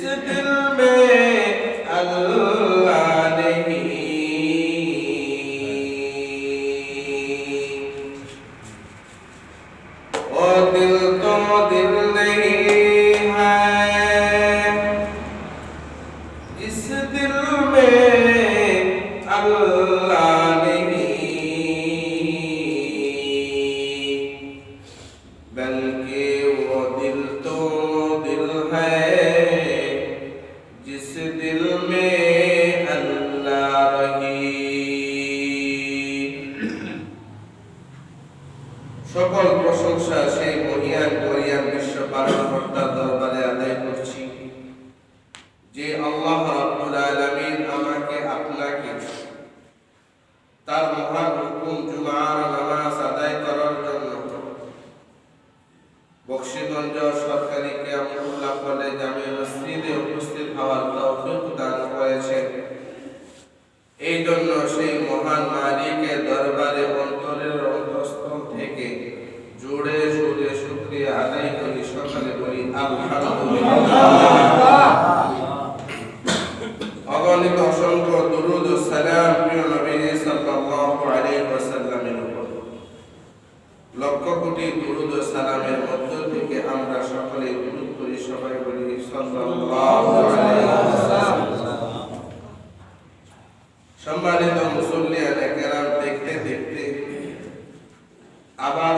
इस दिल में अल्लाह আবার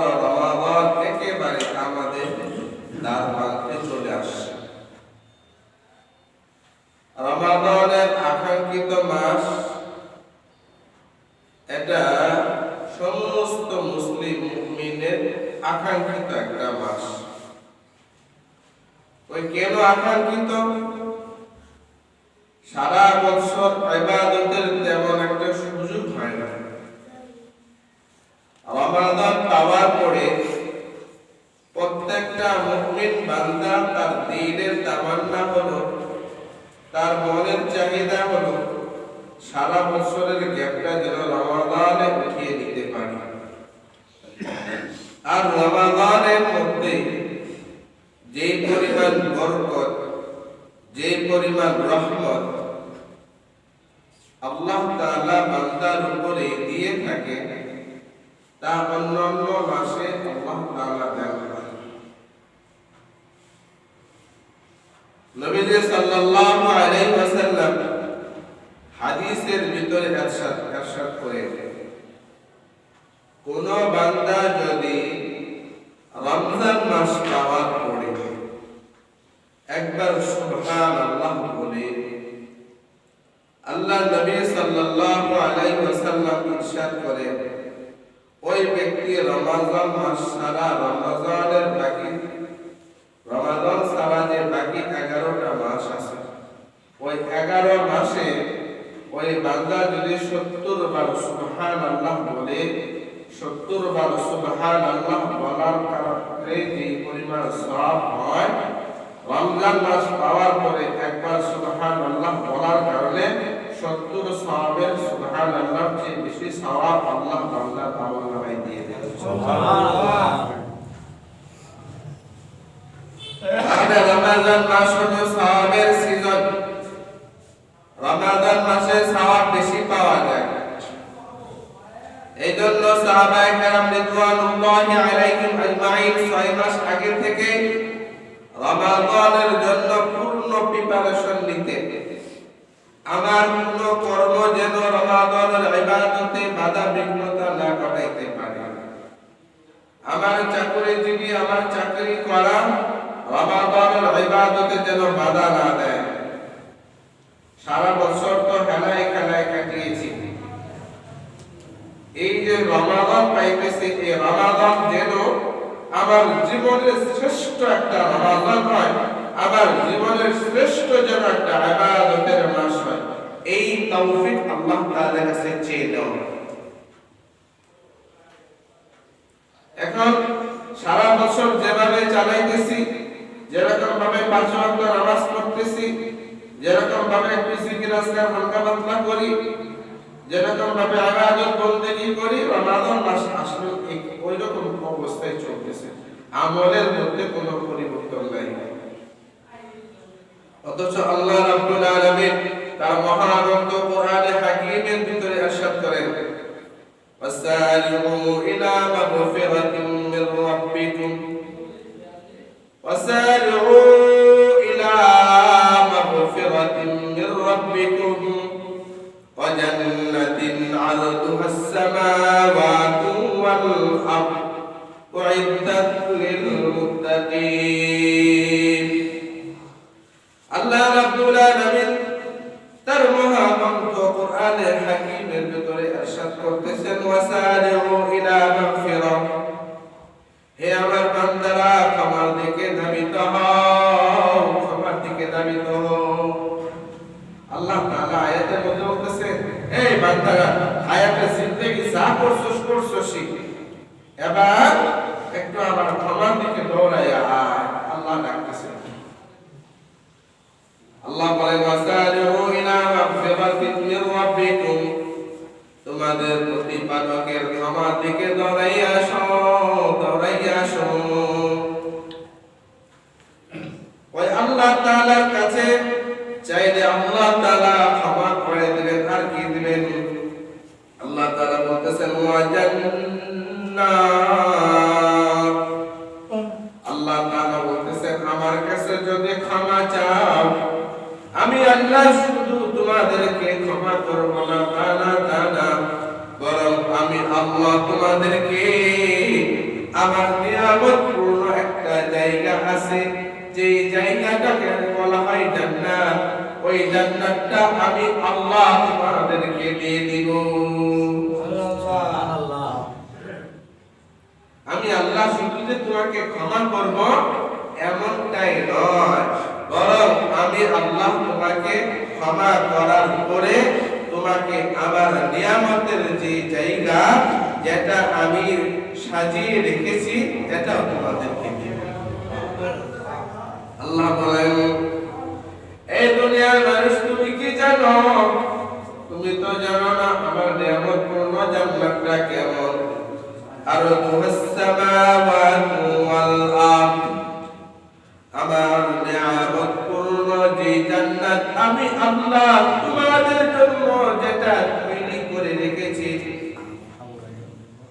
যে পরিমাণ বরকত, যে পরিমাণ রহমত আল্লাহ তাআলা বান্দার উপরে দিয়ে থাকে, তা অন্যান্য মাসে আল্লাহ তাআলা দেন নবীজি সাল্লাল্লাহু আলাইহি ওয়াসাল্লাম হাদিসের ভিতরে ইরশাদ ইরশাদ করে কোন বান্দা যদি রমজান মাস পাওয়ার একবার সুবহানাল্লাহ বলে। আল্লাহ নবী সাল্লাল্লাহু আলাইহি ওয়াসাল্লাম ইরশাদ করে ওই ব্যক্তি রমাদান মাস সারা রমাদানের বাকি রমাদান সারা যে বাকি এগারোটা মাস আছে, ওই এগারো মাসে ওই বান্দা যদি সত্তর বার সুবহান আল্লাহ বলে, সত্তর বার সুবহান আল্লাহ বলার কারণে যে পরিমাণ সওয়াব হয় রমজান মাস পাওয়ার পরে একবার সুবহান আল্লাহ বলার কারণে সত্তর সওয়াবের সুবহান আল্লাহ যে বেশি সওয়াব আল্লাহ আমল নামায় দিয়ে দেন রমাদান মাস সিজন। রমাদান মাসে সওয়াব বেশি পাওয়া যায়। এই জন্য সাহাবায়ে ছয় মাস আগে থেকে রমাদানের জন্য পূর্ণ প্রিপারেশন নিতে। আমার কোন কর্ম যেন রমাদানের ইবাদতে বাধা বিঘ্নতা না ঘটাইতে পারে। আমার চাকরিজীবী আমার চাকরি করা, রমাদানের ইবাদতে যেন বাধা না দেয়। সারা বছর তো খেলায় খেলায় কাটিয়েছি। এই যে রমাদান পাইতেছি, এই রমাদান যেন আমার জীবনের শ্রেষ্ঠ একটা রমাদান হয় আমার জীবনের শ্রেষ্ঠ যেন একটা ইবাদতের মাস হয়। এই তৌফিক আল্লাহ তাআলার কাছে চেয়ে নাও এখন সারা বছর যেভাবে চালাইতেছি যেরকম ভাবে পাঁচ ওয়াক্ত নামাজ পড়তেছি যেরকম ভাবে পিসিকি রাস্তায় হালকা পাতলা করি যেরকম ভাবে ইবাদত বন্দেগী করি রমাদান মাস আসলে ওই রকম অবস্থায় চলতেছে আমলের মধ্যে কোনো পরিবর্তন নাই অথচ আল্লাহ রাব্বুল আলামিন তার মহাগ্রন্থ কোরআনে হাকিমের ভিতরে ارشاد করেন وسارعوا إلى مغفرة من ربكم وسارعوا إلى مغفرة من ربكم أعدت للمتقين আল্লাহ রাব্বুল আলামিন তার মহাগ্রন্থ কোরআনের হাকিমের ভিতরে ارشاد করতেছেন ওয়াসারিউ ইলা মাগফিরা হে আমার বান্দারা ক্ষমার দিকে ধাবিত হও ক্ষমার দিকে ধাবিত হও আল্লাহ তাআলা আয়াতের মধ্যে বলতেছে এই বান্দারা হায়াতে জিন্দেগি যা করছস আর সামাওয়াতু ওয়াল আরদ আমার নিয়ামত পূর্ণ যে জান্নাত আমি আল্লাহ তোমাদের জন্য যেটা তৈরি করে রেখেছি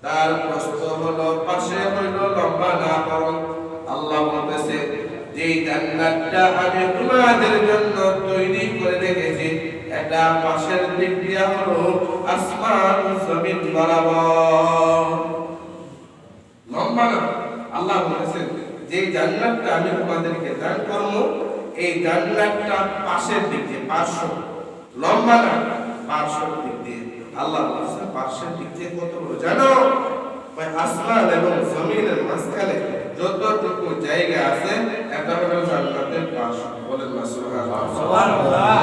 তার প্রস্থ হলো পাশে হইল লম্বা না বরং আল্লাহ বলতেছে যে জান্নাতটা আমি তোমাদের জন্য তৈরি করে রেখেছি এটা পাশের দিক দিয়া হলো আসমান জমিন বরাবর লম্বা না আল্লাহ বলেছেন যে জান্নাতটা আমি তোমাদেরকে দান করব এই জান্নাতটা পাশের দিক দিয়ে পার্শ্ব লম্বা না পার্শ্ব দিক দিয়ে আল্লাহ বলেছেন পার্শ্বের দিক দিয়ে কত বড় জানো ওই আসমান এবং জমিনের মাঝখানে যতটুকু জায়গা আছে? একটা হলো জান্নাতের পার্শ্ব বলেন না সুবহানাল্লাহ।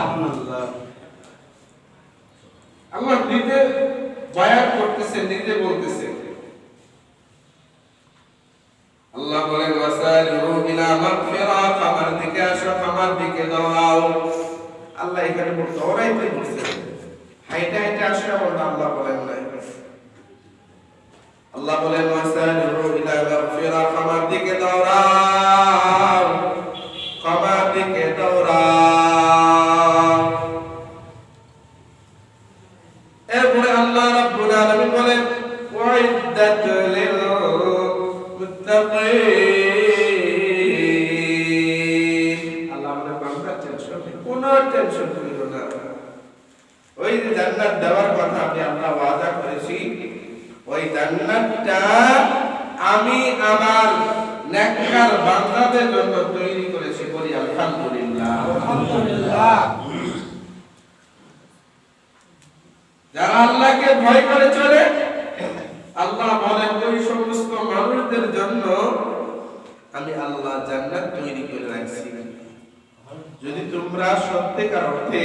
টেনশন করিও না ওই যে জান্নাত দেওয়ার কথা আমি আল্লাহ ওয়াদা করেছি ওই জান্নাতটা আমি আমার নেককার বান্দাদের জন্য তৈরি করেছি বলি আলহামদুলিল্লাহ। আলহামদুলিল্লাহ। যারা আল্লাহকে ভয় করে চলে আল্লাহ বলেন ওই সমস্ত মানুষদের জন্য আমি আল্লাহ জান্নাত তৈরি করে রাখছি। যদি তোমরা সত্যিকার অর্থে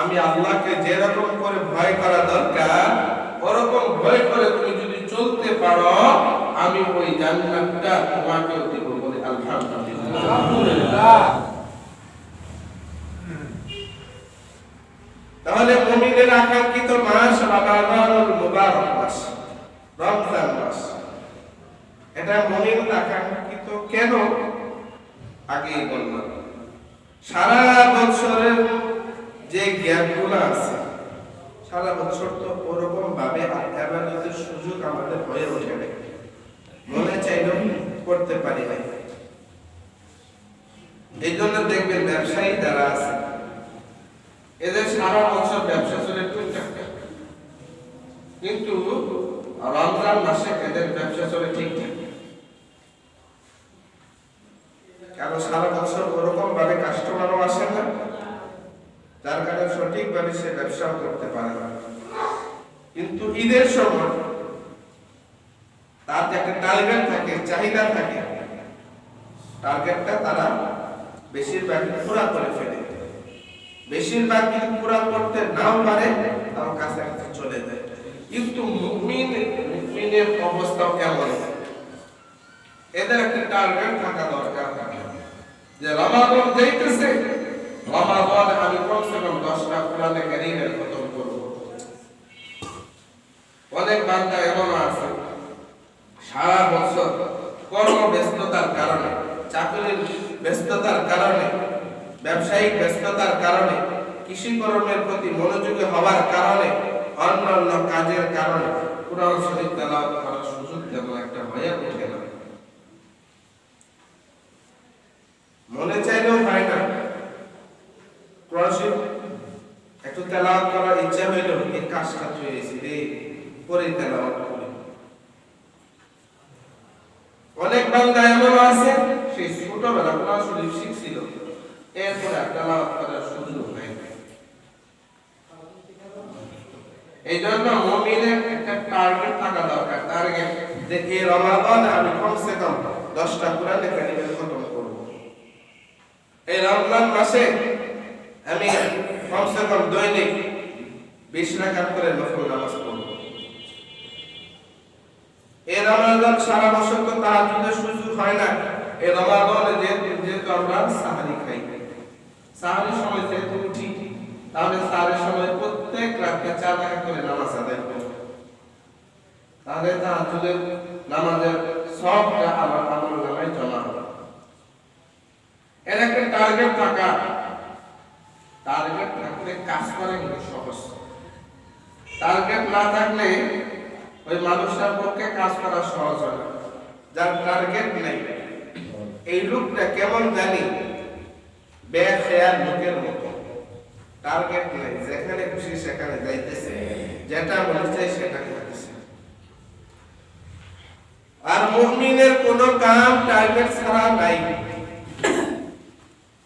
আমি আল্লাহকে যেরকম করে ভয় করা দরকার, ওরকম ভয় করে তুমি যদি চলতে পারো, আমি ওই জান্নাতটা তোমাকেও দেব বলে আলহামদুলিল্লাহ। তাহলে মুমিনের আকাঙ্ক্ষিত মাস রমাদানুল মুবারক মাস, রমজান মাস। এটা মুমিনের আকাঙ্ক্ষিত কেন? আগেই বললাম। সারা বছরের যে জ্ঞানগুলো আছে, সারা বছর তো ওরকম ভাবে এবাদতের সুযোগ আমাদের হয়ে ওঠে নাই। মনে চাইলেও করতে পারি নাই। এই জন্য দেখবেন ব্যবসায়ী যারা আছে, এদের সারা বছর ব্যবসা চলে টুকটাক। কিন্তু রমজান মাসে এদের ব্যবসা চলে ঠিকঠাক। কারণ সারা বছর ওরকম ভাবে না যার কারণে সঠিকভাবে সে ব্যবসাও করতে পারে না। কিন্তু ঈদের সময় তার যে একটা টার্গেট থাকে, চাহিদা থাকে, টার্গেটটা তারা বেশিরভাগ পুরা করে ফেলে। বেশিরভাগ যদি পুরা করতে নাও পারে, তাও কাছাকাছি চলে যায়। কিন্তু মুমিন, মুমিনের অবস্থাও কেমন? এদের একটা টার্গেট থাকা দরকার। যে রমাদান যাইতেছে রমাদান আমি কমসে কম দশটা কোরআনে কারিমের খতম অনেক বান্দা এমন আছে, সারা বছর কর্ম ব্যস্ততার কারণে, চাকরির ব্যস্ততার কারণে, ব্যবসায়িক ব্যস্ততার কারণে, কৃষিকর্মের প্রতি মনোযোগী হওয়ার কারণে, অন্যান্য কাজের কারণে কোরআন শরীফ তেলাওয়াত করার সুযোগ তেমন একটা হয়ে ওঠে না। মনে চাইলেও হয় না কোরআন শরীফ একটু তেলাওয়াত করার ইচ্ছা হইলেও এই কাজটা হয়েছে রে পরে তেলাওয়াত করি। অনেক বান্দা এমন আছে, সেই ছোটবেলা কোরআন শরীফ শিখছিল, এরপরে তেলাওয়াত করার সুযোগ হয় এই জন্য মুমিনের একটা টার্গেট থাকা দরকার টার্গেট যে এই রমাদানে আমি কমসে কম দশটা কোরআনে কারিমের খতম করব। এই রমজান মাসে আমি কমসে কম দৈনিক বিশ রাকাত করে নফল নামাজ এই রমাদান সারা বছর তো তাহাজ্জুদের সুযোগ হয় না। যেহেতু আমরা সাহারি খাই। সময় যেহেতু উঠি, তাহলে সময় প্রত্যেক রাতে চার করে নামাজ আদায় তাহলে নামাজের সবটা আমার আমল নামায় জমা হবে। এর একটা টার্গেট থাকা। টার্গেট থাকলে কাজ করা সহজ। টার্গেট না থাকলে ওই মানুষটার পক্ষে কাজ করা সহজ হয় যার টার্গেট নেই। এই লোকটা কেমন জানি বেখেয়াল লোকের মতো। টার্গেট নেই। যেখানে খুশি সেখানে যাইতেছে। যেটা মনে সেটা করতেছে। আর মুমিনের কোনো কাম টার্গেট ছাড়া নাই।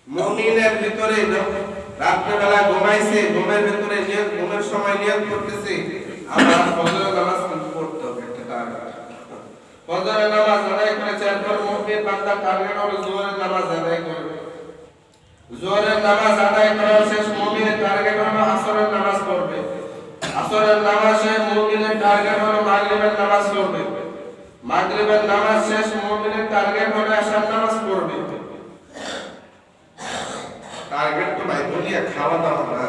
মুমিনের ভিতরে যখন রাত্রেবেলা ঘুমাইছে, ঘুমের ভিতরে নিয়ত ঘুমের সময় নিয়ত করতেছে আমার ফজরের নামাজ কিন্তু পড়তে হবে ফজরের নামাজ আদায় করেছে এরপর মুমিন বান্দা টার্গেট হলো জোহরের নামাজ আদায় করবে। জোহরের নামাজ আদায় করার শেষ মুমিনের টার্গেট হলো আসরের নামাজ পড়বে। আসরের নামাজ শেষ, মুমিনের টার্গেট হলো মাগরিবের নামাজ পড়বে। মাগরিবের নামাজ শেষ, মুমিনের টার্গেট হলো এশার নামাজ পড়বে। টার্গেট তো ভাই, দুনিয়া খাওয়া দাওয়া না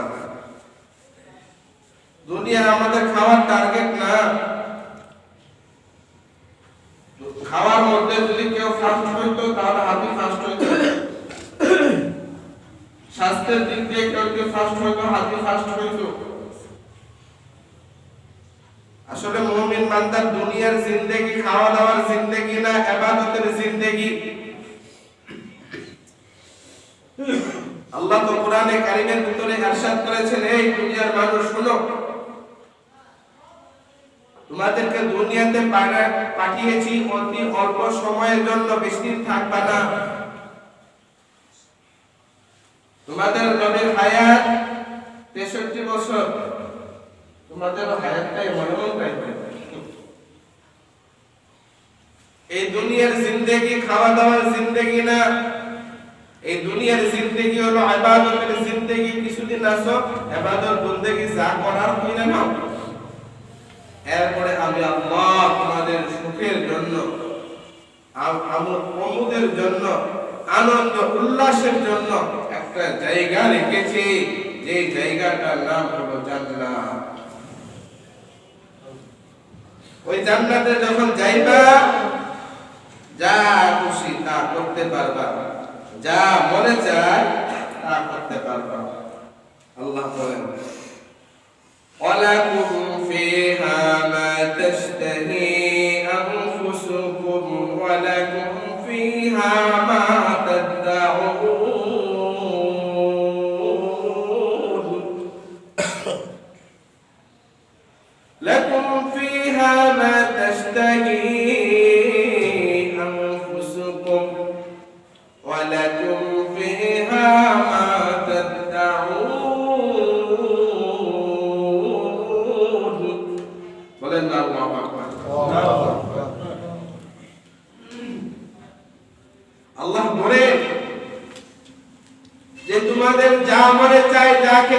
দুনিয়া আমাদের খাওয়ার টার্গেট না। খাওয়ার মধ্যে যদি কেউ ফার্স্ট হইতো, তাহলে হাতি ফার্স্ট হইতো। স্বাস্থ্যের দিক দিয়ে কেউ যদি ফার্স্ট হইতো, হাতি ফার্স্ট হইতো। আসলে মুমিন বান্দার দুনিয়ার জিন্দেগি, খাওয়া দাওয়ার জিন্দেগি না ইবাদতের জিন্দেগি। আল্লাহ তো কোরআনে কারিমের ভিতরে ইরশাদ করেছেন, এই দুনিয়ার মানুষ, শুনো। তোমাদেরকে দুনিয়াতে পাঠিয়েছি অতি অল্প সময়ের জন্য বেশি থাকবা না। তোমাদের নবীর হায়াত তেষট্টি বছর। তোমাদের হায়াতটাই মনে মন এই দুনিয়ার জিন্দেগি খাওয়া দাওয়ার জিন্দেগি না। এই দুনিয়ার জিন্দেগি হলো কিছুদিন বন্দেগি, যা করার নাও। এরপরে আমি আল্লাহ তোমাদের সুখের জন্য জন্য, আনন্দ উল্লাসের জন্য একটা জায়গা রেখেছি। যে জায়গাটার নাম হলো জান্নাত। ওই জান্নাতে যখন যাইবা, যা খুশি তা করতে পারবা। যা মনে চায় তা করতে পারবা। আল্লাহ বলেন ওয়ালাকুম ফিহা মা তাশতাহি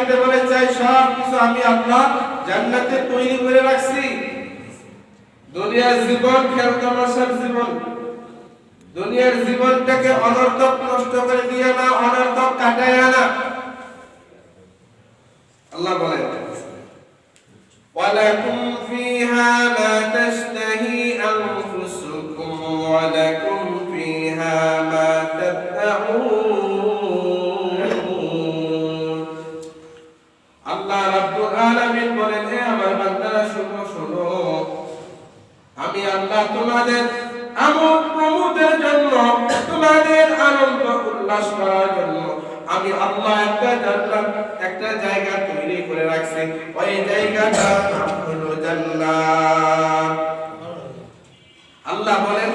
চাইতে পারে চাই সব কিছু আমি আপনার জান্নাতে তৈরি করে রাখছি। দুনিয়ার জীবন খেল তামাশার জীবন। দুনিয়ার জীবনটাকে অনর্থক নষ্ট করে দিয়ে না, অনর্থক কাটায় না। আল্লাহ বলেন, ওয়ালাকুম ফিহা মা তাশতা তোমাদের আমোদ প্রমোদের জন্য, তোমাদের আনন্দ উল্লাস করার জন্য। আমি আল্লাহ একটা জান্নাত, একটা জায়গা তৈরি করে রাখছি। ওই জায়গাটার নাম হলো জান্নাত। আল্লাহ বলেন,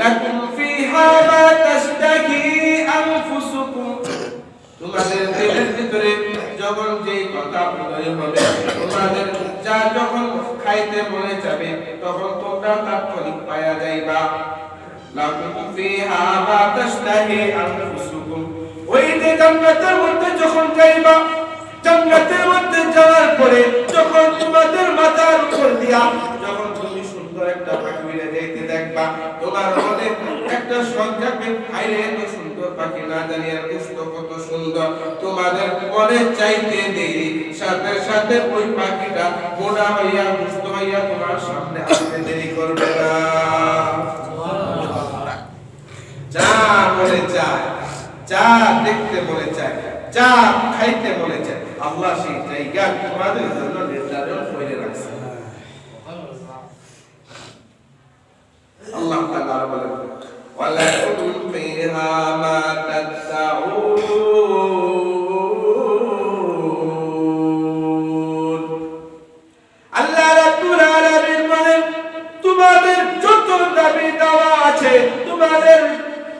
লাকুম ফিহা মা তাশতাহি আনফুসুকুম। তোমাদের দিলের ভিতরে যখন যেই কথা উদয় হবে তোমাদের যা যখন খাইতে মনে যাবে, তখন তোমরা তাৎক্ষণিক পায়া যাইবা। ফিহা মা তাশতাহি আনফুসুকুম। ওই যে জান্নাতের মধ্যে যখন যাইবা, জান্নাতের মধ্যে যাওয়ার পরে যখন তোমাদের মাথার উপর দিয়া যখন সুন্দর একটা পাখি উড়ে যাইতে দেখবা। তোমার মনে একটা জাগবে আইরে, এত সুন্দর পাখি, না জানি আর পুষ্ট কত সুন্দর। তোমাদের মনে চাইতে দেরি, সাথে সাথে ওই পাখিটা মোড়া হইয়া পুষ্ট হইয়া তোমার সামনে আসতে দেরি করবে না। যা মনে চায়, যা দেখতে মনে চায়, যা খাইতে মনে চায়, আল্লাহ সেই জায়গা তোমাদের জন্য নির্ধারণ করে রাখছে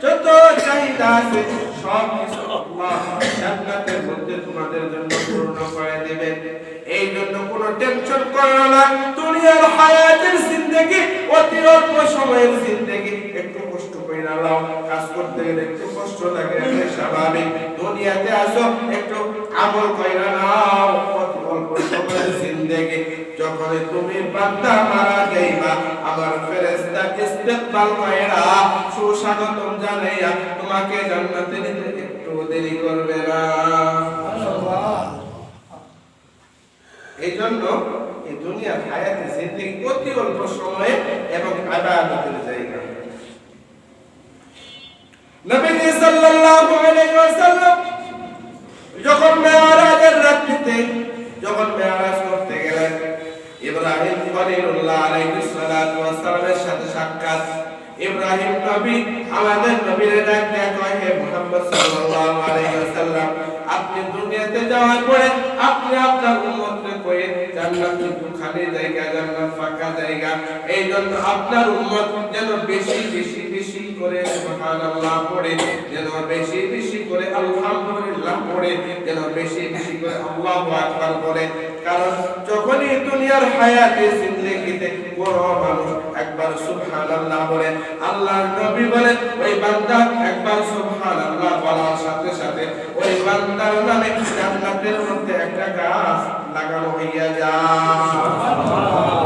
যত চাহিদা আছে, সব কিছু আল্লাহ জান্নাতের তোমাদের জন্য পূর্ণ করে দিবেন। এই জন্য কোনো টেনশন করো না। দুনিয়ার হায়াতের জিন্দেগি অতি অল্প সময়ের জিন্দেগি। একটু কষ্ট করে নাও কাজ করতে গেলে একটু কষ্ট লাগে স্বাভাবিক দুনিয়াতে আসো একটু আমল করে নাও। অতি অল্প সময়ের জিন্দেগি যখন তুমি বান্দা মারা যাইবা আমার ফেরেশতা ইস্তেকবাল কইরা সুস্বাগতম জানাইয়া তোমাকে জান্নাতে নিতে একটু দেরি করবে না। এই জন্য এই দুনিয়ার হায়াতে জিন্দিগি অতি অল্প সময়ে এবং ইবাদতের জায়গা। নবী সাল্লাল্লাহু আলাইহি ওয়াসাল্লাম যখন মেরাজের রাত্রিতে, যখন মেরাজ করতে গেলেন, ইব্রাহিম খলিলুল্লাহ আলাইহিস সালাতু ওয়াস সালামের সাথে ইব্রাহিম নবী আমাদের নবীর ডাক দেয়া কয় হে মুহাম্মদ সাল্লাল্লাহু আলাইহি ওয়াসাল্লাম। আপনি দুনিয়াতে যাওয়ার পরে আপনি আপনার উম্মতকে কয়ে, জান্নাত কিন্তু খালি জায়গা, জান্নাত ফাঁকা জায়গা। এই জন্য আপনার উম্মত যেন বেশি বেশি বেশি করে, সুবহানাল্লাহ পড়ে, যেন বেশি বেশি করে আলহামদুলিল্লাহ পড়ে, যেন বেশি বেশি করে আল্লাহু আকবার পড়ে কারণ যখনই দুনিয়ার হায়াতে জিন্দেগিতে বড় মানুষ একবার সুবহানাল্লাহ বলে, আল্লাহর নবী বলেন ওই বান্দা একবার সুবহানাল্লাহ বলার সাথে সাথে ওই বান্দার নামে জান্নাতের মধ্যে একটা গাছ লাগানো হইয়া যায়। আল্লাহ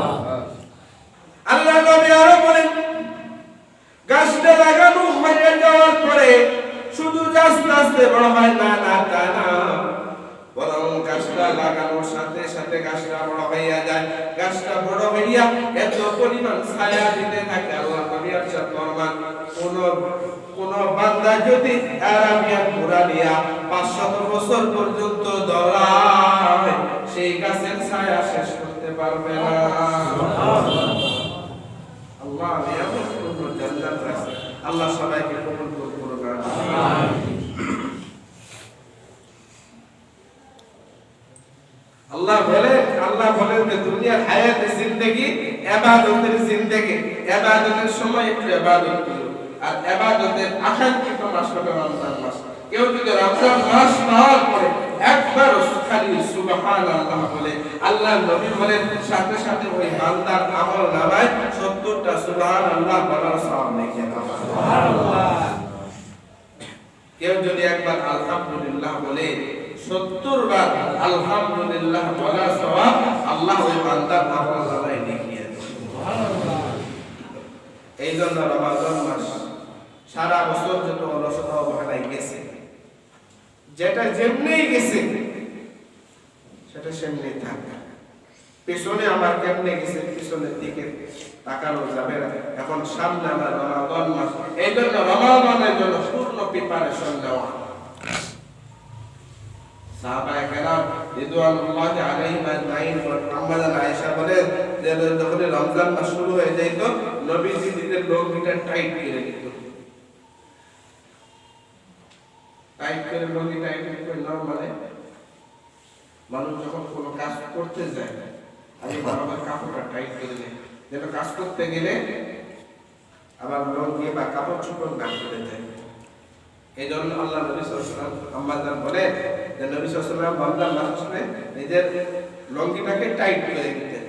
সাথে গাছটা বড় হইয়া যায়, গাছটা বড় হইয়া এত পরিমাণ ছায়া দিতে থাকে আল্লাহ নবী আরশাদ ফরমান, কোন কোন বান্দা যদি আরাবিয়ান ঘোড়া নিয়া 500 বছর পর্যন্ত দৌড়ায় সেই গাছের ছায়া শেষ করতে পারবে না। আল্লাহ আল্লাহ সবাইকে কবুল করুন আল্লাহ বলে আল্লাহ বলেন যে দুনিয়ার হায়াতে জিন্দেগি ইবাদতের জিন্দেগি। ইবাদতের সময় একটু ইবাদত করো। আর ইবাদতের আকাঙ্ক্ষিত মাস হবে রমজান মাস? কেউ যদি রমজান মাস পাওয়ার পরে একবার খালি সুবহানাল্লাহ বলে আল্লাহ নবী বলেন সাথে সাথে ওই বান্দার আমল নামায় 70টা সুবহানাল্লাহ বলার সওয়াব লিখে দাও সুবহানাল্লাহ। কেউ যদি একবার আলহামদুলিল্লাহ বলে সত্তর বার আলহামদুলিল্লাহ বলা সওয়াব আল্লাহ ওই বান্দার আমল নামায় লিখিয়ে এই জন্য রমাদান মাস সারা বছর যত অলসতা অবহেলায় গেছে, যেটা যেমনি গেছে, সেটা সেমনি থাক। পেছনে আমার কেমনে গেছে, পিছনের দিকে তাকানো যাবে না। এখন সামনে আমার রমাদান মাস। এই জন্য রমাদানের জন্য পূর্ণ প্রিপারেশন নেওয়া। সাহাবায়ে কেরাম রিদওয়ানুল্লাহি আলাইহিম আজমাইন আম্মা আয়েশা বলেন যে যখন রমজান মাস শুরু হয়ে যাইত, নবীজি নিজের লঙ্গিটা টাইট করে দিত টাইট করে লঙ্গি টাইট করে নরমালে। মানুষ যখন কোনো কাজ করতে যায় আমি বরাবর কাপড়টা টাইট করে দেয় যেন কাজ করতে গেলে আবার লঙ্গি বা কাপড় চোপড় না করে যায়। এই জন্য আল্লাহ নবী সাল্লাম আম্মাজান বলে যে নবী সাল্লাম বান্দার মাসে নিজের লঙ্গিটাকে টাইট করে দিতেন।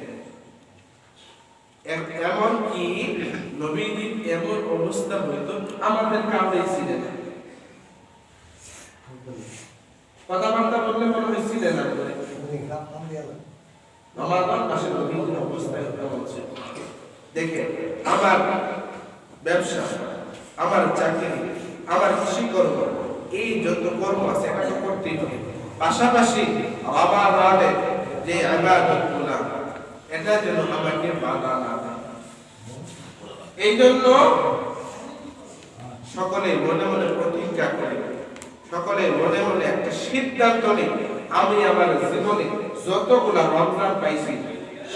এমন কি নবীজির এমন অবস্থা হইতো আমাদের কাউরে ছিলেন। কথাবার্তা বললে মনে হয় ছিলেন না রমাদান মাসের বিভিন্ন অবস্থায় কেমন ছিল। দেখে আমার ব্যবসা, আমার চাকরি, আমার কৃষি কর্ম এই যত কর্ম আছে এটা তো করতেই হবে। পাশাপাশি রাবে যে ইবাদতগুলা এটা যেন আমাকে বাধা না এই জন্য সকলে মনে মনে প্রতিজ্ঞা করি, সকলে মনে মনে একটা সিদ্ধান্ত নিই আমি আমার জীবনে যতগুলা রমজান পাইছি,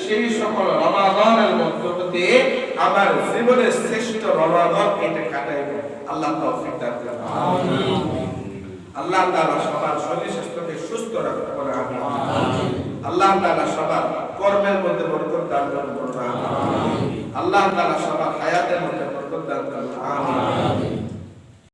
সেই সকল রমাদানের মধ্য আমার জীবনের শ্রেষ্ঠ রমাদান এটা কাটাইব। আল্লাহ তৌফিক দান করুন। আল্লাহ তাআলা সবার শরীর স্বাস্থ্যকে সুস্থ রাখুন পারে আমিন। আল্লাহ তাআলা সবার কর্মের মধ্যে বরকত দান করুন আমিন। আল্লাহ তাআলা সবার হায়াতের মধ্যে বরকত দান করুন আমিন।